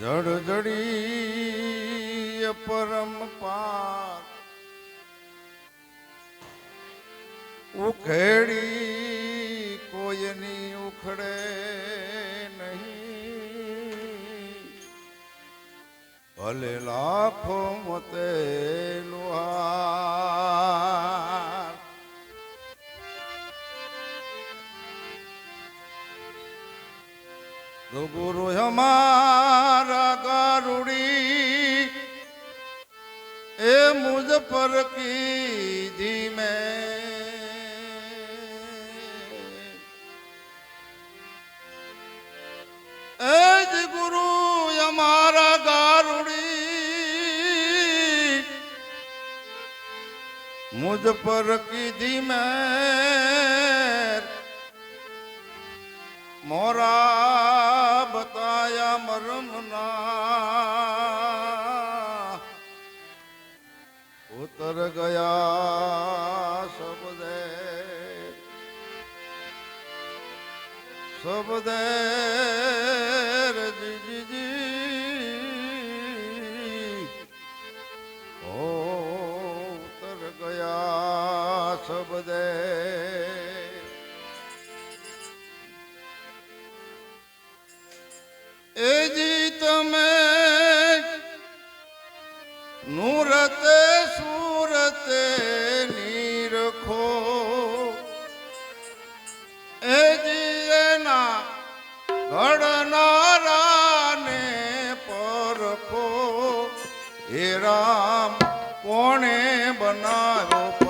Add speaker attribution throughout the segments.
Speaker 1: જડ જડી પરમ પાર. ઉખેડી કોઈની ઉખડે નહીં. ભલે લાખો મતે લુહાર. ગુરુ હમારા મુझ પર કીધી મેં મોરા બતાયા મરમના. ઉતર ગયા શબ્દે. શબ્દે સુરતે નીરખો એ એના ઘડનારાને પરખો. હે રામ કોણે બનાવ્યો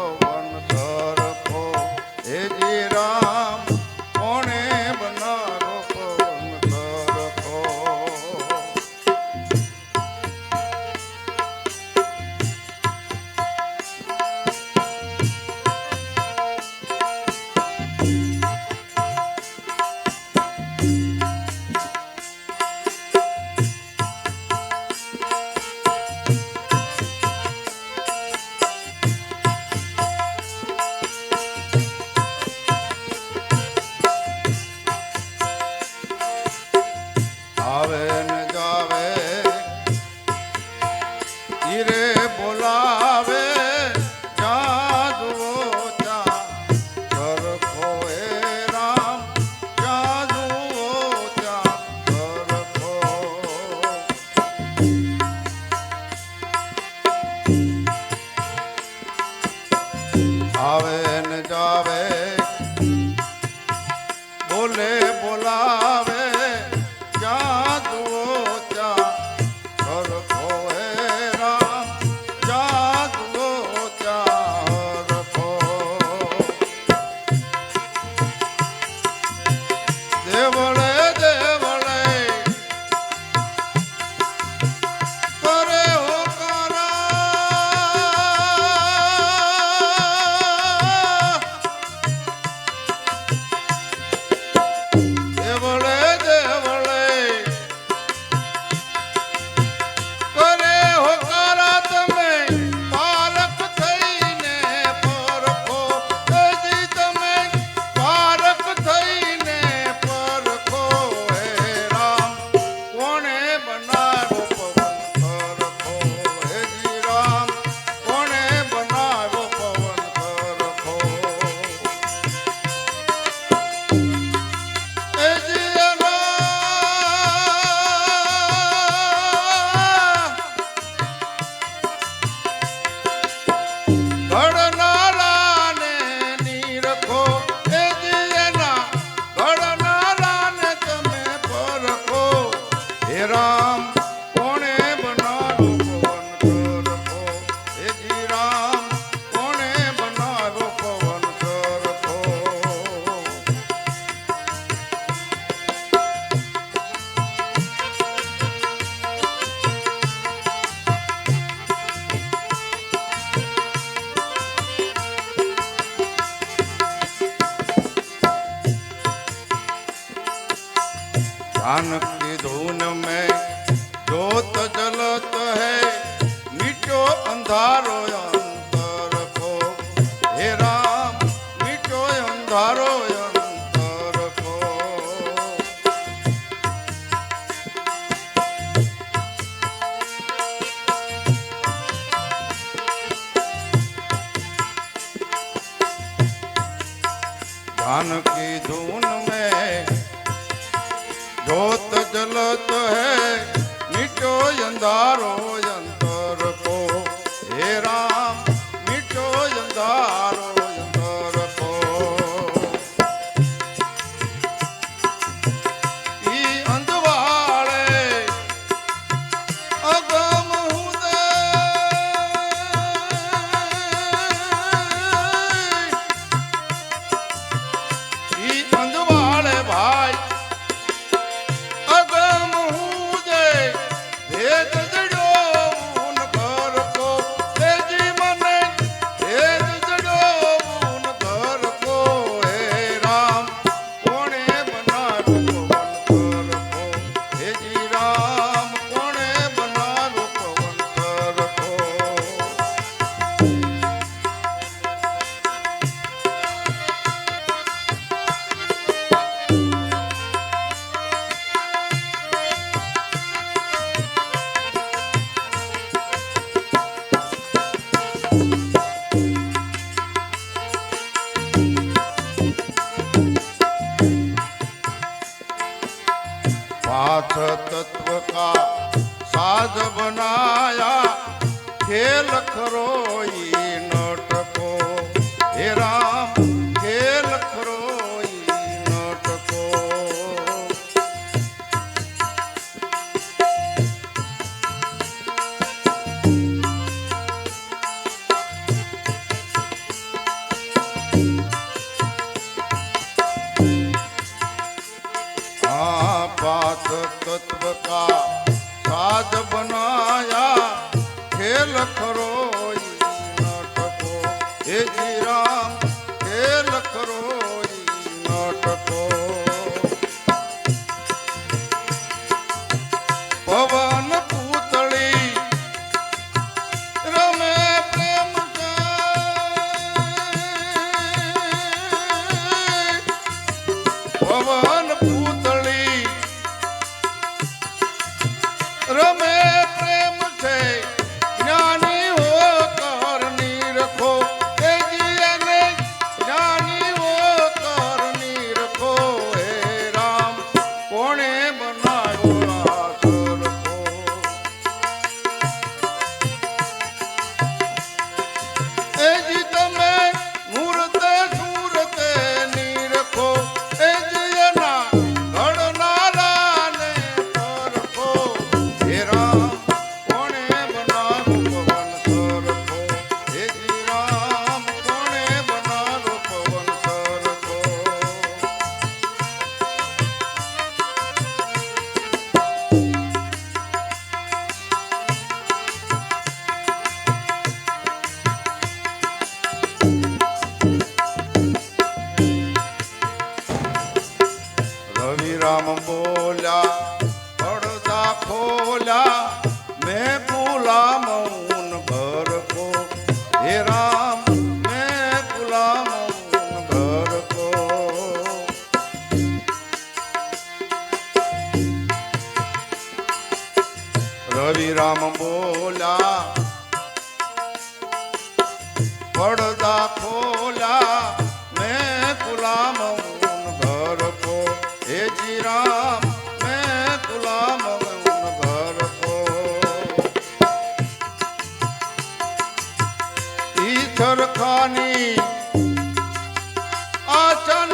Speaker 1: આવે ને જાવે ધૂન મેં. જોત જલત હે. મીઠો અંધારો અંતર કો હે રામ, મીઠો અંધારો અંતર કો જાનકી ધૂન જલત હે મીઠો અંધારો હે રામ હે લખરોઈ નટકો. આ પાથ તત્વ કા સાધ બનાયા ખેલ ખરો કરો. પડદા ખોલા, મેં ગુલામ ઘર કો હે જી રામ મેં ગુલામ ઘર કો ઈ સરખાની આચન